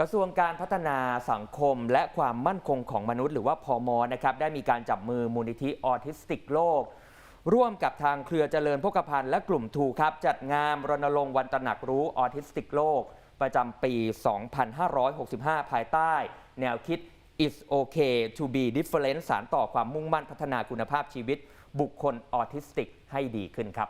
กระทรวงการพัฒนาสังคมและความมั่นคงของมนุษย์ หรือว่าพอมนะครับได้มีการจับมือมูลนิธิออทิสติกโลก ร่วมกับทางเครือเจริญพกพันธ์และกลุ่มทูครับ จัดงานรณรงค์วันตระหนักรู้ออทิสติกโลก ประจำปี 2565 ภายใต้ แนวคิด It's okay to be different สารต่อความมุ่งมั่นพัฒนาคุณภาพชีวิต บุคคลออทิสติกให้ดีขึ้นครับ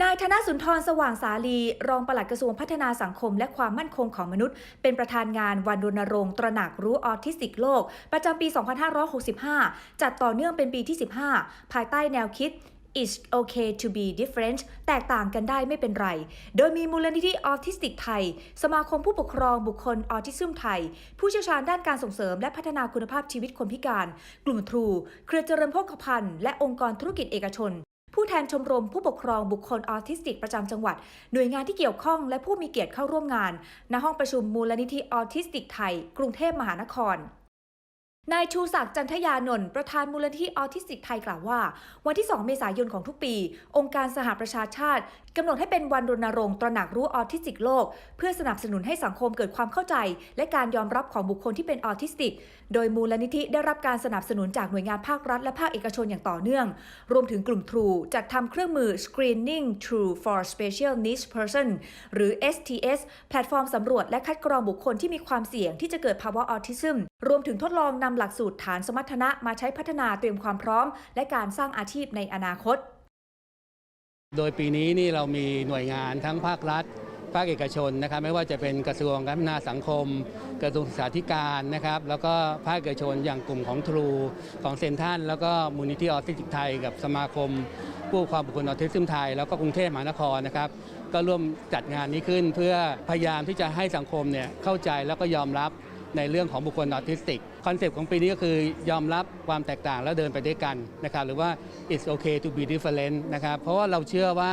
นายธนสุนทรสว่างสาลี รองปลัดกระทรวงพัฒนาสังคมและความมั่นคงของมนุษย์ เป็นประธานงานวันรณรงค์ตระหนักรู้ออทิสติกโลก ประจำปี 2565 จัดต่อเนื่องเป็นปีที่ 15 ภายใต้แนวคิด It's okay to be different แตกต่างกันได้ไม่เป็นไร โดยมีมูลนิธิออทิสติกไทย สมาคมผู้ปกครองบุคคลออทิซึมไทย ผู้เชี่ยวชาญด้านการส่งเสริมและพัฒนาคุณภาพชีวิตคนพิการ กลุ่มทรู เครือเจริญโภคภัณฑ์และองค์กรธุรกิจเอกชน ทนชมรมผู้ปกครองบุคคลออทิสติกประจำจังหวัด หน่วยงานที่เกี่ยวข้องและผู้มีเกียรติเข้าร่วมงาน ณห้องประชุมมูลนิธิออทิสติกไทย กรุงเทพมหานคร นายชูศักดิ์จันทยานนท์ประธานมูลนิธิออทิสติกไทยกล่าวว่า วันที่ 2 เมษายนของทุกปี องค์การสหประชาชาติกำหนดให้เป็นวันรณรงค์ตระหนักรู้ออทิสติกโลก เพื่อสนับสนุนให้สังคมเกิดความเข้าใจ และการยอมรับของบุคคลที่เป็นออทิสติก โดยมูลนิธิได้รับการสนับสนุนจากหน่วยงานภาครัฐ และภาคเอกชนอย่างต่อเนื่อง รวมถึงกลุ่ม True จัดทำเครื่องมือ Screening True for Special Needs Person หรือ STS แพลตฟอร์มสำรวจและคัดกรองบุคคลที่มีความเสี่ยงที่จะเกิดภาวะออทิซึมรวมถึงทดลองนำหลักสูตรฐานสมรรถนะมาใช้พัฒนาเตรียมความพร้อม และการสร้างอาชีพในอนาคต โดยปีนี้นี่เรามีหน่วยงานทั้งภาครัฐ ภาคเอกชนนะครับไม่ว่าจะเป็นกระทรวงการพัฒนาสังคม กระทรวงศึกษาธิการนะครับ แล้วก็ภาคเอกชนอย่างกลุ่มของทรูของเซนทันแล้วก็มูลนิธิออทิสติกไทย กับสมาคมผู้ครองบุคคลออทิสติกไทย แล้วก็กรุงเทพมหานครนะครับก็ร่วมจัดงานนี้ขึ้นเพื่อพยายามที่จะให้สังคมเนี่ยเข้าใจแล้วก็ยอมรับ ในเรื่องของบุคคลออทิสติก คอนเซปต์ของปีนี้ก็คือยอมรับความแตกต่างแล้วเดินไปด้วยกันนะครับหรือว่า it's okay to be different นะครับเพราะว่าเราเชื่อว่า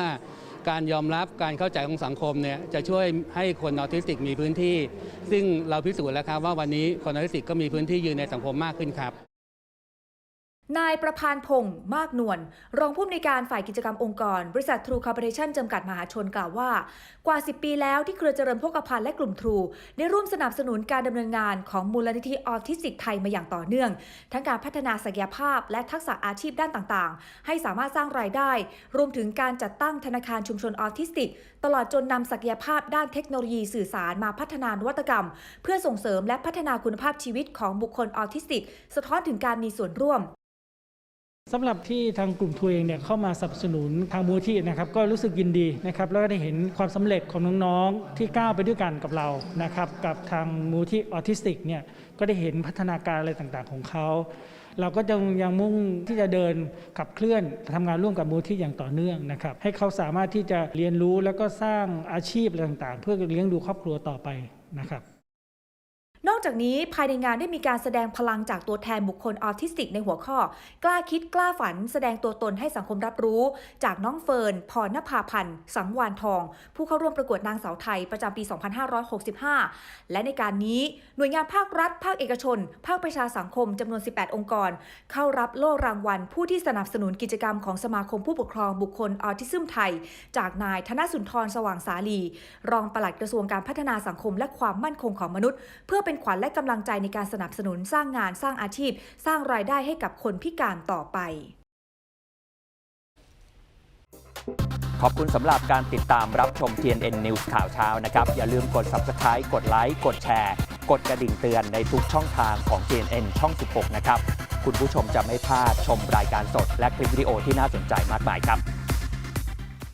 การยอมรับการเข้าใจของสังคมเนี่ยจะช่วยให้คนออทิสติกมีพื้นที่ ซึ่งเราพิสูจน์แล้วครับว่าวันนี้คนออทิสติกก็มีพื้นที่ยืนในสังคมมากขึ้นครับ นายประพานพงศ์มากนวลรองผู้อำนวยการฝ่ายกิจกรรมองค์กร บริษัททรูคอร์ปอเรชั่นจำกัดมหาชนกล่าวว่า กว่า 10 ปีแล้วที่เครือเจริญโภคภัณฑ์และกลุ่มทรู ได้ร่วมสนับสนุนการดำเนินงานของมูลนิธิออทิสติกไทยมาอย่างต่อเนื่อง ทั้งการพัฒนาศักยภาพ และทักษะอาชีพด้านต่างๆ ให้สามารถสร้างรายได้ รวมถึงการจัดตั้งธนาคารชุมชนออทิสติก ตลอดจนนำศักยภาพด้านเทคโนโลยีสื่อสารมาพัฒนานวัตกรรม เพื่อส่งเสริมและพัฒนาคุณภาพชีวิตของบุคคลออทิสติก สะท้อนถึงการมีส่วนร่วม สำหรับที่ทางกลุ่มทัวร์เองเนี่ยเข้ามาสนับสนุนทางมูลที่นะครับก็รู้สึกยินดีนะครับแล้วก็ได้เห็นความสำเร็จของน้องๆที่ก้าวไปด้วยกันกับเรานะครับกับทางมูลที่ออทิสติกเนี่ยก็ได้เห็นพัฒนาการอะไรต่างๆของเขา เราก็ยังยังมุ่งที่จะเดินขับเคลื่อนทำงานร่วมกับมูลที่อย่างต่อเนื่องนะครับให้เขาสามารถที่จะเรียนรู้แล้วก็สร้างอาชีพอะไรต่างๆ เพื่อเลี้ยงดูครอบครัวต่อไปนะครับน อกจากนี้ภายในงานได้มีการแสดงพลังจากตัวแทนบุคคลออทิสติกในหัวข้อ กล้าคิดกล้าฝัน แสดงตัวตนให้สังคมรับรู้ จากน้องเฟิร์นพรณภาพันธ์ สังวานทอง ผู้เข้าร่วมประกวดนางสาวไทยประจำปี 2565 และในการนี้หน่วยงานภาครัฐ ภาคเอกชน ภาคประชาสังคมจำนวน 18 องค์กร เข้ารับโล่รางวัล ผู้ที่สนับสนุนกิจกรรมของสมาคมผู้ปกครองบุคคลออทิซึมไทย จากนายธนสุนทรสว่างสาลี รองปลัดกระทรวงการพัฒนาสังคมและความมั่นคงของมนุษย์ เพื่อเป็นขวัญและกำลังใจในการสนับสนุนสร้างงานสร้างอาชีพ สร้างรายได้ให้กับคนพิการต่อไป ขอบคุณสำหรับการติดตามรับชม TNN News ข่าวเช้านะครับ อย่าลืมกด Subscribe กดไลค์กดแชร์ กดกระดิ่งเตือนในทุกช่องทางของ TNN ช่อง 16 นะครับ คุณผู้ชมจะไม่พลาดชมรายการสด และคลิปวิดีโอที่น่าสนใจมากมายครับ